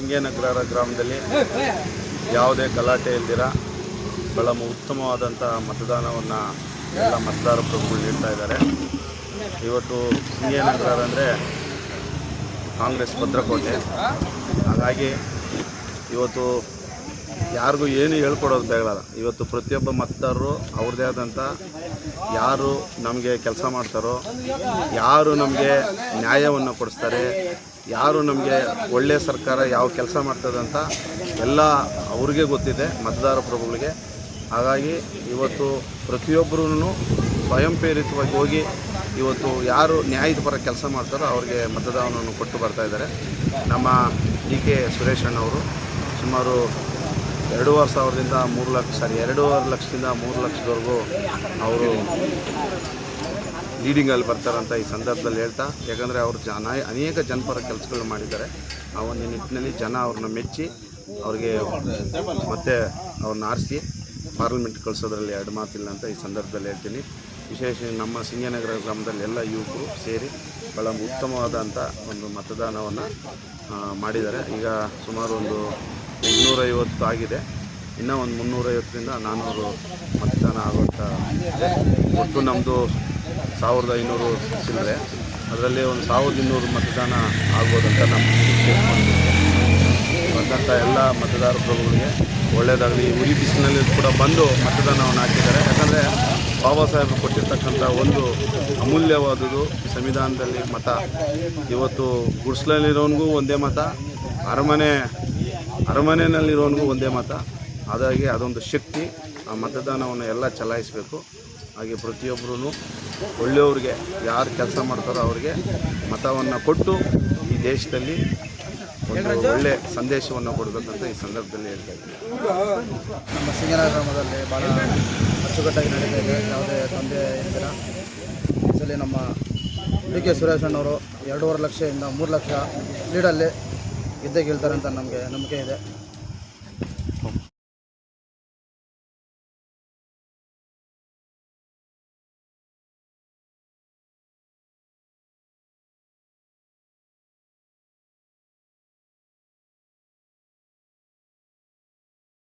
ಸಿಂಗೇನಗರ ಗ್ರಾಮದಲ್ಲಿ ಯಾವುದೇ ಗಲಾಟೆ ಇಲ್ದಿರ ಬಹಳ ಉತ್ತಮವಾದಂಥ ಮತದಾನವನ್ನು ಎಲ್ಲ ಮತದಾರ ಪ್ರಭುಗಳು ನೀಡ್ತಾ ಇದ್ದಾರೆ. ಇವತ್ತು ಸಿಂಗೇನಗರ ಅಂದರೆ ಕಾಂಗ್ರೆಸ್ ಭದ್ರಕೋಟೆ. ಹಾಗಾಗಿ ಇವತ್ತು ಯಾರಿಗೂ ಏನು ಹೇಳ್ಕೊಡೋದು ಬೇಡ. ಇವತ್ತು ಪ್ರತಿಯೊಬ್ಬ ಮತದಾರರು ಅವ್ರದ್ದೇ ಆದಂಥ ಯಾರು ನಮಗೆ ಕೆಲಸ ಮಾಡ್ತಾರೋ, ಯಾರು ನಮಗೆ ನ್ಯಾಯವನ್ನು ಕೊಡಿಸ್ತಾರೆ, ಯಾರು ನಮಗೆ ಒಳ್ಳೆಯ ಸರ್ಕಾರ ಯಾವ ಕೆಲಸ ಮಾಡ್ತದಂತ ಎಲ್ಲ ಅವ್ರಿಗೆ ಗೊತ್ತಿದೆ, ಮತದಾರ ಪ್ರಭುಗಳಿಗೆ. ಹಾಗಾಗಿ ಇವತ್ತು ಪ್ರತಿಯೊಬ್ಬರೂ ಸ್ವಯಂ ಪ್ರೇರಿತವಾಗಿ ಹೋಗಿ ಇವತ್ತು ಯಾರು ನ್ಯಾಯದ ಪರ ಕೆಲಸ ಮಾಡ್ತಾರೋ ಅವ್ರಿಗೆ ಮತದಾನವನ್ನು ಕೊಟ್ಟು ಬರ್ತಾಯಿದ್ದಾರೆ ನಮ್ಮ ಡಿ ಕೆ ಸುರೇಶ್ ಅಣ್ಣವರು ಸುಮಾರು ಎರಡೂವರೆ ಸಾವಿರದಿಂದ ಮೂರು ಲಕ್ಷ, ಸಾರಿ, ಎರಡೂವರೆ ಲಕ್ಷದಿಂದ ಮೂರು ಲಕ್ಷದವರೆಗೂ ಅವರು ಲೀಡಿಂಗಲ್ಲಿ ಬರ್ತಾರಂತ ಈ ಸಂದರ್ಭದಲ್ಲಿ ಹೇಳ್ತಾ, ಯಾಕಂದರೆ ಅವರು ಜನ, ಅನೇಕ ಜನಪರ ಕೆಲಸಗಳು ಮಾಡಿದ್ದಾರೆ. ಆ ಒಂದು ನಿಟ್ಟಿನಲ್ಲಿ ಜನ ಅವ್ರನ್ನ ಮೆಚ್ಚಿ ಅವ್ರಿಗೆ ಮತ್ತೆ ಅವ್ರನ್ನ ಆರಿಸಿ ಪಾರ್ಲಿಮೆಂಟ್ ಕಳಿಸೋದ್ರಲ್ಲಿ ಎರಡು ಮಾತಿಲ್ಲ ಅಂತ ಈ ಸಂದರ್ಭದಲ್ಲಿ ಹೇಳ್ತೀನಿ. ವಿಶೇಷ ನಮ್ಮ ಸಿಂಗನಗರ ಗ್ರಾಮದಲ್ಲಿ ಎಲ್ಲ ಯುವಕರು ಸೇರಿ ಭಾಳ ಉತ್ತಮವಾದಂಥ ಒಂದು ಮತದಾನವನ್ನು ಮಾಡಿದ್ದಾರೆ. ಈಗ ಸುಮಾರು ಒಂದು ಎಂಟುನೂರೈವತ್ತು ಆಗಿದೆ ಇನ್ನೂ ಒಂದು ಮುನ್ನೂರೈವತ್ತರಿಂದ ನಾನ್ನೂರು ಮತದಾನ ಆಗುವಂಥ ಒಟ್ಟು ನಮ್ಮದು ಸಾವಿರದ ಐನೂರು ಚಿಲ್ಲರೆ. ಅದರಲ್ಲಿ ಒಂದು ಸಾವಿರದ ಇನ್ನೂರು ಮತದಾನ ಆಗ್ಬೋದಂತ ನಮ್ಮ ಬಂದಂಥ ಎಲ್ಲ ಮತದಾರ ಪ್ರಭುಗಳಿಗೆ ಒಳ್ಳೆಯದಾಗಲಿ. ಉರಿ ಬಿಸಿಲಿನಲ್ಲಿ ಕೂಡ ಬಂದು ಮತದಾನವನ್ನು ಹಾಕಿದ್ದಾರೆ. ಯಾಕಂದರೆ ಬಾಬಾ ಸಾಹೇಬ್ ಕೊಟ್ಟಿರ್ತಕ್ಕಂಥ ಒಂದು ಅಮೂಲ್ಯವಾದುದು ಸಂವಿಧಾನದಲ್ಲಿ ಮತ. ಇವತ್ತು ಗುಡ್ಸ್ಲಲ್ಲಿರೋನಿಗೂ ಒಂದೇ ಮತ. ಅರಮನೆ ಅರಮನೆಯಲ್ಲಿರೋನಿಗೂ ಒಂದೇ ಮತ. ಅದಾಗಿ ಅದೊಂದು ಶಕ್ತಿ. ಆ ಮತದಾನವನ್ನು ಎಲ್ಲ ಚಲಾಯಿಸಬೇಕು. ಹಾಗೆ ಪ್ರತಿಯೊಬ್ಬರೂ ಒಳ್ಳೆಯವ್ರಿಗೆ ಯಾರು ಕೆಲಸ ಮಾಡ್ತಾರೋ ಅವ್ರಿಗೆ ಮತವನ್ನು ಕೊಟ್ಟು ಈ ದೇಶದಲ್ಲಿ ಒಂದು ಒಳ್ಳೆ ಸಂದೇಶವನ್ನು ಕೊಡಬೇಕಂತ ಈ ಸಂದರ್ಭದಲ್ಲಿ ಹೇಳ್ತಾ ಇದ್ದೀನಿ. ನಮ್ಮ ಸಿಂಗನ ಗ್ರಾಮದಲ್ಲಿ ಭಾಳ ಅಚ್ಚುಕಟ್ಟಾಗಿ ನಡೀತಾ ಇದೆ. ಯಾವುದೇ ತಂದೆ ಇದ್ದೀರ ಈ ಸಲ ನಮ್ಮ ಡಿ ಕೆ ಸುರೇಶ್ ಅಣ್ಣವರು ಎರಡೂವರೆ ಲಕ್ಷದಿಂದ ಮೂರು ಲಕ್ಷ ಲೀಡಲ್ಲಿ ಗೆದ್ದೇ ಗೆಲ್ತಾರೆ ಅಂತ ನಮಗೆ ನಂಬಿಕೆ ಇದೆ.